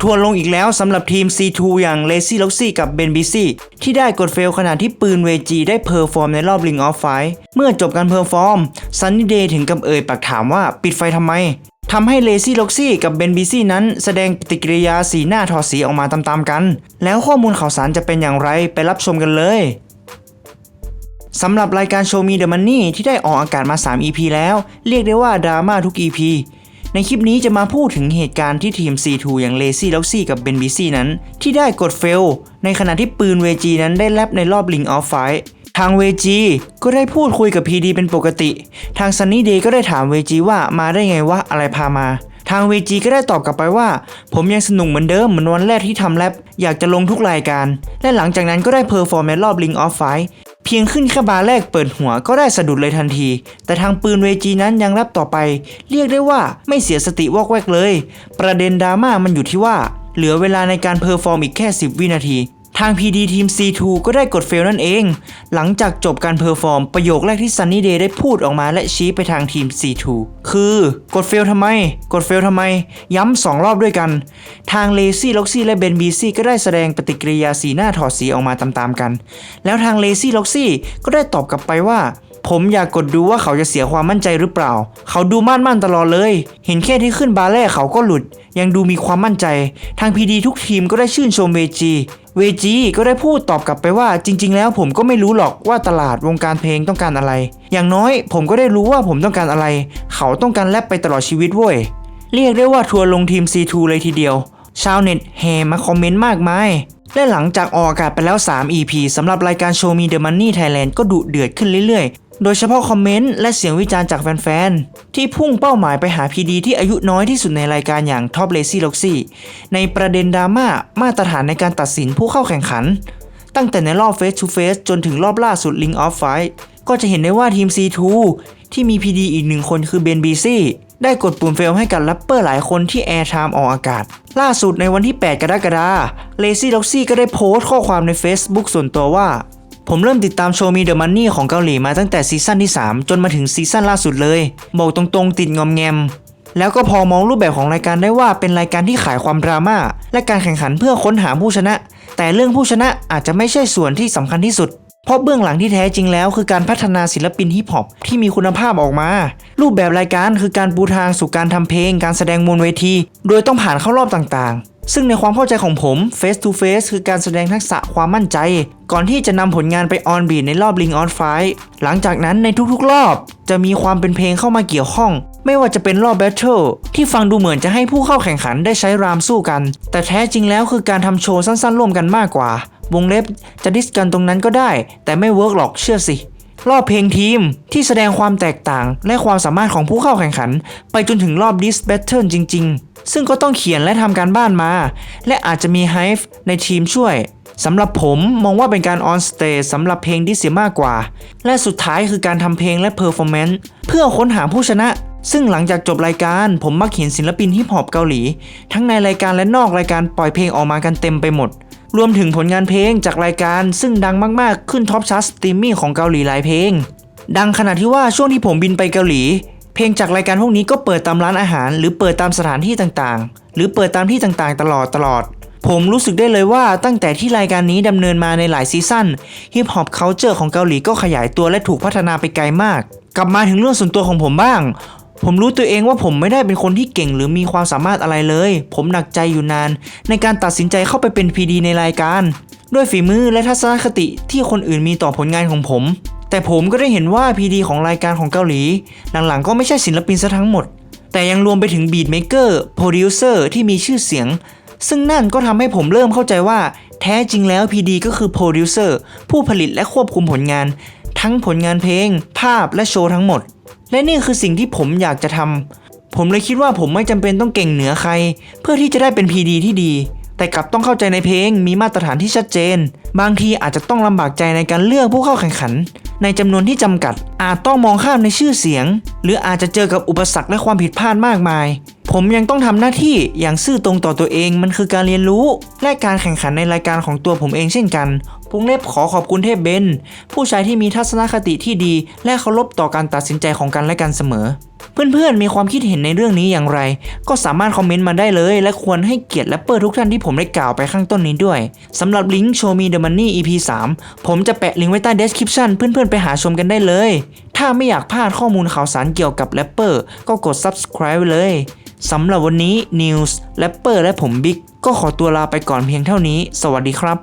ทัวร์ลงอีกแล้วสำหรับทีม C2 อย่าง Lazy l o x y กับ Ben b ีซี่ที่ได้กดเฟลขณะที่ปืนเวจีได้เพอร์ฟอร์มในรอบ Ring of Fight เมื่อจบการเพอร์ฟอร์ม Sunny Day ถึงกับเอ่ยปากถามว่าปิดไฟทำไมทำให้ Lazy l o x y กับ Ben b ีซี่นั้นแสดงปฏิกิริยาสีหน้าถอดสีออกมาตามๆกัน แล้วข้อมูลข่าวสารจะเป็นอย่างไรไปรับชมกันเลยสำหรับรายการ Show Me the Money ที่ได้ออกอากาศมา 3 EP แล้ว เรียกได้ว่าดราม่าทุก EP ในคลิปนี้จะมาพูดถึงเหตุการณ์ที่ทีม C2 อย่าง Lazy l o x y กับ Ben b ีซี่นั้น ที่ได้กดเฟล ในขณะที่ปืนเวจีนั้นได้แลบในรอบ Ring of Fight ทางเวจีก็ได้พูดคุยกับ PD เป็นปกติ ทาง Sunny Day ก็ได้ถามเวจีว่ามาได้ไงวะอะไรพามา ทางเวจีก็ได้ตอบกลับไปว่า ผมยังสนุกเหมือนเดิมเหมือนวันแรกที่ทำแรปอยากจะลงทุกรายการ และหลังจากนั้นก็ได้เพอร์ฟอร์มในรอบ Ring of Fight เพียงขึ้นแค่บาร์แรกเปิดหัวก็ได้สะดุดเลยทันที แต่ทางปืนเวจีนั้นยังรับต่อไป เรียกได้ว่าไม่เสียสติวอกแวกเลย ประเด็นดราม่ามันอยู่ที่ว่า เหลือเวลาในการเพอร์ฟอร์มอีกแค่ 10 วินาที ทาง PD ทีม C2 ก็ได้กดเฟลนั่นเอง หลังจากจบการเพอร์ฟอร์ม ประโยคแรกที่ Sunny Day ได้พูดออกมาและชี้ไปทางทีม C2 คือกดเฟลทำไม กดเฟลทำไม ย้ำสองรอบด้วยกัน ทาง Lazy l o x y และ Ben b ีซี่ก็ได้แสดงปฏิกิริยาสีหน้าถอดสีออกมาตามๆกัน แล้วทาง Lazy l o x y ก็ได้ตอบกลับไปว่า ผมอยากกดดูว่าเขาจะเสียความมั่นใจหรือเปล่า เขาดูมั่นมั่นๆตลอดเลย เห็นแค่ที่ขึ้นบาแรกเขาก็หลุด ยังดูมีความมั่นใจ ทางพีดีทุกทีมก็ได้ชื่นชมเวจีเวจีก็ได้พูดตอบกลับไปว่าจริง ๆ แล้วผมก็ไม่รู้หรอกว่าตลาดวงการเพลงต้องการอะไร อย่างน้อยผมก็ได้รู้ว่าผมต้องการอะไร เขาต้องการแรปไปตลอดชีวิตเว้ย เรียกได้ว่าทัวร์ลงทีม C2 เลยทีเดียว ชาวเน็ตแห่มาคอมเมนต์มากมาย และหลังจากออกอากาศไปแล้ว 3 EP สำหรับรายการ Show Me the Money Thailand ก็ดุเดือดขึ้นเรื่อยๆ โดยเฉพาะคอมเมนต์และเสียงวิจารณ์จากแฟนๆ ที่พุ่งเป้าหมายไปหา PD ที่อายุน้อยที่สุดในรายการอย่าง Top Lazy l o x y ในประเด็นดราม่ามาตรฐานในการตัดสินผู้เข้าแข่งขัน ตั้งแต่ในรอบ Face to Face จนถึงรอบล่าสุด Ring of Fight ก็จะเห็นได้ว่าทีม C2 ที่มี PD อีกหนึ่งคนคือเบนบีซี่ได้กดปุ่มเฟลให้กับแรปเปอร์หลายคนที่ Air Time ออกอากาศ ล่าสุดในวันที่ 8 กรกฎาคม Lazy l o x y ก็ได้โพสต์ข้อความใน Facebook ส่วนตัวว่า ผมเริ่มติดตามโชว์มีเดอะมันนี่ของเกาหลีมาตั้งแต่ซีซั่นที่ 3 จนมาถึงซีซั่นล่าสุดเลย บอกตรงๆ ติดงอมแงม แล้วก็พอมองรูปแบบของรายการได้ว่าเป็นรายการที่ขายความดราม่าและการแข่งขันเพื่อค้นหาผู้ชนะ แต่เรื่องผู้ชนะอาจจะไม่ใช่ส่วนที่สำคัญที่สุด เพราะเบื้องหลังที่แท้จริงแล้วคือการพัฒนาศิลปินฮิปฮอปที่มีคุณภาพออกมา รูปแบบรายการคือการปูทางสู่การทำเพลง การแสดงบนเวที โดยต้องผ่านเข้ารอบต่างๆ ซึ่งในความเข้าใจของผม Face to Face คือการแสดงทักษะความมั่นใจ ก่อนที่จะนำผลงานไปออนบีดในรอบ Ring on Fight หลังจากนั้นในทุกๆ รอบ จะมีความเป็นเพลงเข้ามาเกี่ยวข้อง ไม่ว่าจะเป็นรอบ Battle ที่ฟังดูเหมือนจะให้ผู้เข้าแข่งขันได้ใช้รามสู้กัน แต่แท้จริงแล้วคือการทำโชว์สั้นๆ ร่วมกันมากกว่าวงเล็บจะดิสกันตรงนั้นก็ได้ แต่ไม่เวิร์กหรอกเชื่อสิ รอบเพลงทีมที่แสดงความแตกต่างและความสามารถของผู้เข้าแข่งขัน ไปจนถึงรอบดิสแบทเทิลจริง ๆ ซึ่งก็ต้องเขียนและทำการบ้านมา และอาจจะมีไฮฟ์ในทีมช่วยสำหรับผมมองว่าเป็นการออนสเตจสำหรับเพลงดิสเสียมากกว่า และสุดท้ายคือการทำเพลงและเพอร์ฟอร์แมนซ์เพื่อค้นหาผู้ชนะ ซึ่งหลังจากจบรายการผมมักเห็นศิลปินฮิปฮอปเกาหลี ทั้งในรายการและนอกรายการปล่อยเพลงออกมากันเต็มไปหมด รวมถึงผลงานเพลงจากรายการซึ่งดังมากๆ ขึ้นท็อปชาร์ตสตรีมมิ่งของเกาหลีหลายเพลง ดังขนาดที่ว่าช่วงที่ผมบินไปเกาหลี เพลงจากรายการพวกนี้ก็เปิดตามร้านอาหาร หรือเปิดตามสถานที่ต่างๆ หรือเปิดตามที่ต่างๆ ตลอดตลอด ผมรู้สึกได้เลยว่าตั้งแต่ที่รายการนี้ดำเนินมาในหลายซีซั่นฮิปฮอปเคาน์เจอร์ของเกาหลีก็ขยายตัวและถูกพัฒนาไปไกลมาก กลับมาถึงเรื่องส่วนตัวของผมบ้าง ผมรู้ตัวเองว่าผมไม่ได้เป็นคนที่เก่งหรือมีความสามารถอะไรเลย ผมหนักใจอยู่นาน ในการตัดสินใจเข้าไปเป็น PD ในรายการ ด้วยฝีมือและทัศนคติที่คนอื่นมีต่อผลงานของผม แต่ผมก็ได้เห็นว่า PD ของรายการของเกาหลี หลังๆ ก็ไม่ใช่ศิลปินซะทั้งหมด แต่ยังรวมไปถึงบีทเมเกอร์โปรดิวเซอร์ที่มีชื่อเสียง ซึ่งนั่นก็ทำให้ผมเริ่มเข้าใจว่า แท้จริงแล้ว PD ก็คือโปรดิวเซอร์ผู้ผลิตและควบคุมผลงาน ทั้งผลงานเพลง ภาพและโชว์ทั้งหมด และนี่คือสิ่งที่ผมอยากจะทำ ผมเลยคิดว่าผมไม่จำเป็นต้องเก่งเหนือใคร เพื่อที่จะได้เป็น PD ที่ดี แต่กลับต้องเข้าใจในเพลง มีมาตรฐานที่ชัดเจน บางทีอาจจะต้องลำบากใจในการเลือกผู้เข้าแข่งขัน ในจำนวนที่จำกัด อาจต้องมองข้ามในชื่อเสียง หรืออาจจะเจอกับอุปสรรคและความผิดพลาดมากมาย ผมยังต้องทำหน้าที่อย่างซื่อตรงต่อตัวเอง มันคือการเรียนรู้ และการแข่งขันในรายการของตัวผมเองเช่นกัน พุงเล็บขอขอบคุณเทพเบน ผู้ชายที่มีทัศนคติที่ดี และเคารพต่อการตัดสินใจของกันและกันเสมอ เพื่อนๆ มีความคิดเห็นในเรื่องนี้อย่างไร ก็สามารถคอมเมนต์มาได้เลย และควรให้เกียรติแรปเปอร์ทุกท่านที่ผมได้กล่าวไปข้างต้นนี้ด้วยสำหรับลิงก์ Show Me the Money EP 3 ผมจะแปะลิงก์ไว้ใต้ description เพื่อนๆ ไปหาชมกันได้เลย ถ้าไม่อยากพลาดข้อมูลข่าวสารเกี่ยวกับแรปเปอร์ก็กด subscribe เลยสำหรับวันนี้ News แรปเปอร์และผมบิ๊กก็ขอตัวลาไปก่อนเพียงเท่านี้ สวัสดีครับ